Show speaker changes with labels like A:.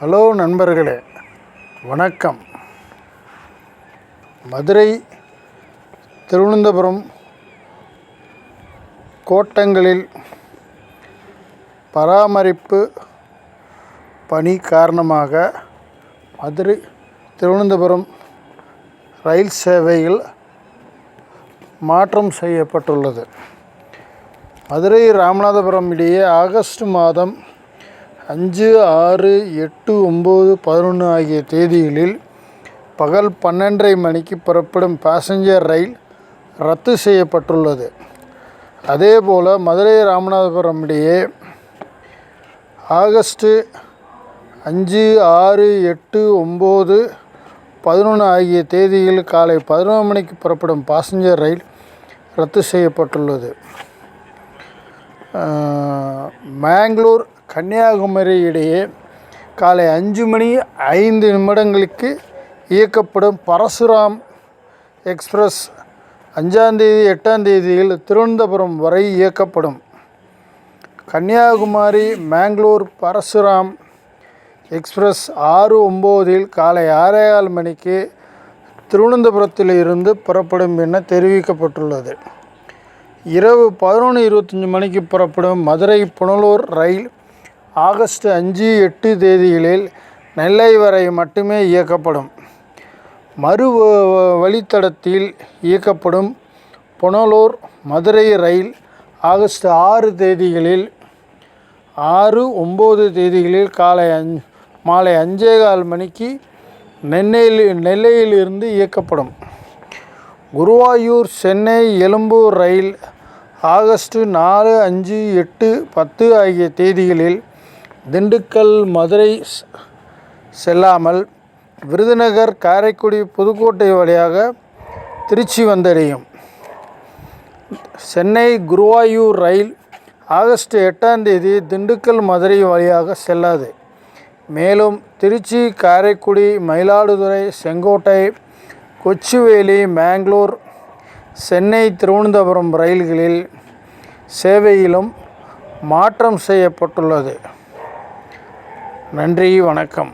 A: Hello நண்பர்களே வணக்கம். மதுரை திருவனந்தபுரம் கோட்டங்களில் பராமரிப்பு பணி காரணமாக மதுரை திருவனந்தபுரம் ரயில் சேவையில் மாற்றம் செய்யப்பட்டுள்ளது. மதுரை ராமநாதபுரம் இடையே ஆகஸ்ட் மாதம் அஞ்சு ஆறு எட்டு ஒம்பது பதினொன்று ஆகிய தேதிகளில் பகல் பன்னெண்டரை மணிக்கு புறப்படும் பேசஞ்சர் ரயில் ரத்து செய்யப்பட்டுள்ளது. அதேபோல் மதுரை ராமநாதபுரம் இடையே ஆகஸ்ட்டு அஞ்சு ஆறு எட்டு ஒம்பது பதினொன்று ஆகிய தேதியில் காலை பதினொரு மணிக்கு புறப்படும் பாசஞ்சர் ரயில் ரத்து செய்யப்பட்டுள்ளது. மேங்களூர் கன்னியாகுமரி இடையே காலை அஞ்சு மணி ஐந்து நிமிடங்களுக்கு இயக்கப்படும் பரசுராம் எக்ஸ்பிரஸ் அஞ்சாந்தேதி எட்டாம் தேதியில் திருவனந்தபுரம் வரை இயக்கப்படும். கன்னியாகுமரி மேங்களூர் பரசுராம் எக்ஸ்பிரஸ் ஆறு ஒம்போதில் காலை ஆறேகால் மணிக்கு திருவனந்தபுரத்தில் இருந்து புறப்படும் என தெரிவிக்கப்பட்டுள்ளது. இரவு பதினொன்று இருபத்தஞ்சி மணிக்கு புறப்படும் மதுரை புனலூர் ரயில் ஆகஸ்ட் அஞ்சு எட்டு தேதிகளில் நெல்லை வரை மட்டுமே இயக்கப்படும். மறு வ- வழித்தடத்தில் இயக்கப்படும் புனலூர் மதுரை ரயில் ஆகஸ்ட் ஆறு தேதிகளில் ஆறு ஒம்பது தேதிகளில் காலை அஞ் மாலை அஞ்சே கால் மணிக்கு நெல்லையில் நெல்லையிலிருந்து இயக்கப்படும். குருவாயூர் சென்னை எழும்பூர் ரயில் ஆகஸ்ட் நாலு அஞ்சு எட்டு பத்து ஆகிய தேதிகளில் திண்டுக்கல் மதுரை செல்லாமல் விருதுநகர் காரைக்குடி புதுக்கோட்டை வழியாக திருச்சி வந்தடையும். சென்னை குருவாயூர் ரயில் ஆகஸ்ட் எட்டாம் தேதி திண்டுக்கல் மதுரை வழியாக செல்லாது. மேலும் திருச்சி காரைக்குடி மயிலாடுதுறை செங்கோட்டை கொச்சுவேலி மேங்களூர் சென்னை திருவனந்தபுரம் ரயில்களில் சேவையிலும் மாற்றம் செய்யப்பட்டுள்ளது. நன்றி வணக்கம்.